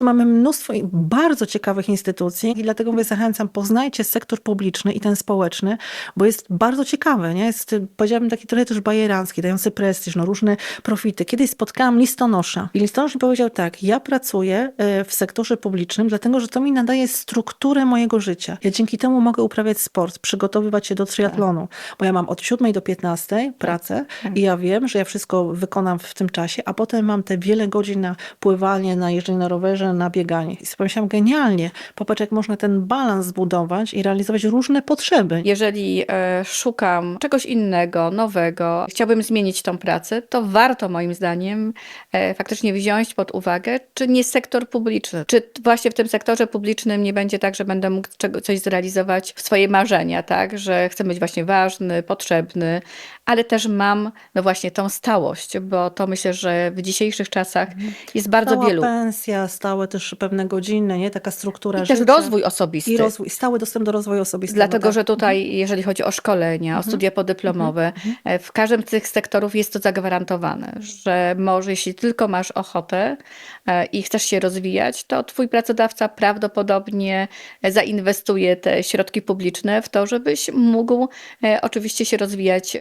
Mamy mnóstwo bardzo ciekawych instytucji i dlatego mówię, zachęcam, poznajcie sektor publiczny i ten społeczny, bo jest bardzo ciekawy, nie? Jest, powiedziałabym, taki trochę też bajerancki, dający prestiż, no różne profity. Kiedyś spotkałam listonosza i listonosz mi powiedział tak, ja pracuję y, w sektorze publicznym, dlatego, że to mi nadaje strukturę mojego życia. Ja dzięki temu mogę uprawiać sport, przygotowywać się do triatlonu, bo ja mam od 7 do 15 pracę i ja wiem, że ja wszystko wykonam w tym czasie, a potem mam te wiele godzin na pływanie, na jeżdżenie na rowerze, na bieganie. I sobie pomyślałam, genialnie, popatrz jak można ten balans zbudować i realizować różne potrzeby. Jeżeli e, szukam czegoś innego, nowego, chciałbym zmienić tą pracę, to warto moim zdaniem e, faktycznie wziąć pod uwagę, czy nie sektor publiczny, czy właśnie w tym sektorze publicznym nie będzie tak, że będę mógł czego, coś zrealizować w swoje marzenia, tak, że chcę być właśnie ważny, potrzebny, ale też mam no właśnie tą stałość, bo to myślę, że w dzisiejszych czasach jest bardzo Stała wielu. pensja, stałe też pewne godziny, nie? Taka struktura I też życia. rozwój osobisty. I rozwój, stały dostęp do rozwoju osobistego. Dlatego, tak. że tutaj, jeżeli chodzi o szkolenia, o studia podyplomowe, e, w każdym z tych sektorów jest to zagwarantowane, że może, jeśli tylko masz ochotę e, i chcesz się rozwijać, to twój pracodawca prawdopodobnie e, zainwestuje te środki publiczne w to, żebyś mógł oczywiście się rozwijać